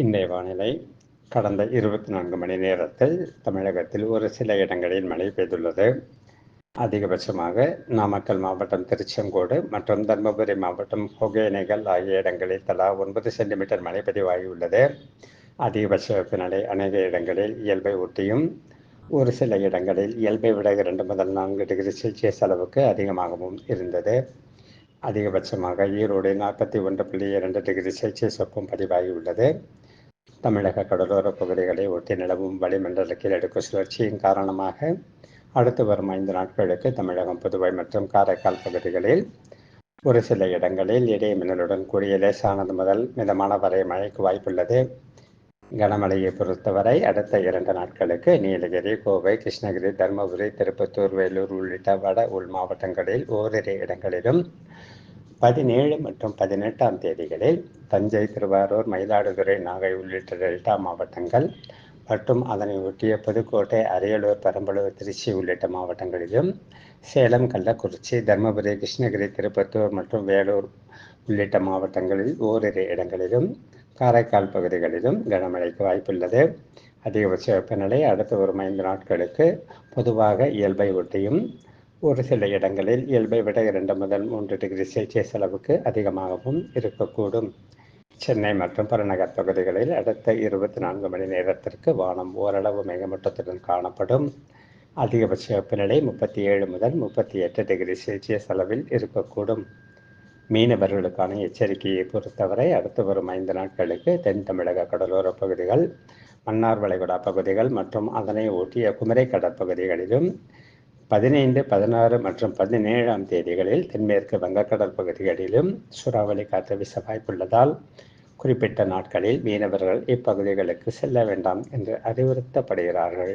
இன்றைய வானிலை கடந்த இருபத்தி நான்கு மணி நேரத்தில் தமிழகத்தில் ஒரு சில இடங்களில் மழை பெய்துள்ளது. அதிகபட்சமாக நாமக்கல் மாவட்டம் திருச்செங்கோடு மற்றும் தருமபுரி மாவட்டம் ஒகேனைகள் ஆகிய இடங்களில் தலா ஒன்பது சென்டிமீட்டர் மழை பதிவாகியுள்ளது. அதிகபட்ச வெப்பநிலை அநேக இடங்களில் இயல்பை ஒட்டியும் ஒரு சில இடங்களில் இயல்பை விட இரண்டு முதல் நான்கு டிகிரி செல்சியஸ் அளவுக்கு அதிகமாகவும் இருந்தது. அதிகபட்சமாக ஈரோடு நாற்பத்தி ஒன்று புள்ளி இரண்டு டிகிரி செல்சியஸ் வெப்பம் பதிவாகியுள்ளது. தமிழக கடலோர பகுதிகளை ஒட்டி நிலவும் வளிமண்டல கீழடுக்கு சுழற்சியின் காரணமாக அடுத்து வரும் ஐந்து நாட்களுக்கு தமிழகம் புதுவை மற்றும் காரைக்கால் பகுதிகளில் ஒரு சில இடங்களில் இடையே மின்னலுடன் கூடிய லேசானது முதல் மிதமான வரை மழைக்கு வாய்ப்புள்ளது. கனமழையை பொறுத்தவரை அடுத்த இரண்டு நாட்களுக்கு நீலகிரி கோவை கிருஷ்ணகிரி தருமபுரி திருப்பத்தூர் வேலூர் உள்ளிட்ட வட உள் மாவட்டங்களில் ஓரிரு இடங்களிலும் பதினேழு மற்றும் பதினெட்டாம் தேதிகளில் தஞ்சை திருவாரூர் மயிலாடுதுறை நாகை உள்ளிட்ட டெல்டா மாவட்டங்கள் மற்றும் அதனை ஒட்டிய புதுக்கோட்டை அரியலூர் பெரம்பலூர் திருச்சி உள்ளிட்ட மாவட்டங்களிலும் சேலம் கள்ளக்குறிச்சி தருமபுரி கிருஷ்ணகிரி திருப்பத்தூர் மற்றும் வேலூர் உள்ளிட்ட மாவட்டங்களில் ஓரிரு இடங்களிலும் காரைக்கால் பகுதிகளிலும் கனமழைக்கு வாய்ப்புள்ளது. அதிகபட்ச வெப்பநிலை அடுத்த ஒரு ஐந்து நாட்களுக்கு பொதுவாக இயல்பை ஒட்டியும் ஒரு சில இடங்களில் இயல்பை விட இரண்டு முதல் மூன்று டிகிரி செல்சியஸ் அளவுக்கு அதிகமாகவும் இருக்கக்கூடும். சென்னை மற்றும் புறநகர் பகுதிகளில் அடுத்த இருபத்தி நான்கு மணி நேரத்திற்கு வானம் ஓரளவு மேகமூட்டத்துடன் காணப்படும். அதிகபட்ச வெப்பநிலை முப்பத்தி ஏழு முதல் முப்பத்தி எட்டு டிகிரி செல்சியஸ் அளவில் இருக்கக்கூடும். மீனவர்களுக்கான எச்சரிக்கையை பொறுத்தவரை அடுத்து வரும் ஐந்து நாட்களுக்கு தென் தமிழக கடலோர பகுதிகள் மன்னார் வளைகுடா பகுதிகள் மற்றும் அதனை ஒட்டிய குமரை கடற்பகுதிகளிலும் பதினைந்து பதினாறு மற்றும் பதினேழாம் தேதிகளில் தென்மேற்கு வங்கக்கடல் பகுதிகளிலும் சூறாவளி காற்று வீச வாய்ப்புள்ளதால் குறிப்பிட்ட நாட்களில் மீனவர்கள் இப்பகுதிகளுக்கு செல்ல வேண்டாம் என்று அறிவுறுத்தப்படுகிறார்கள்.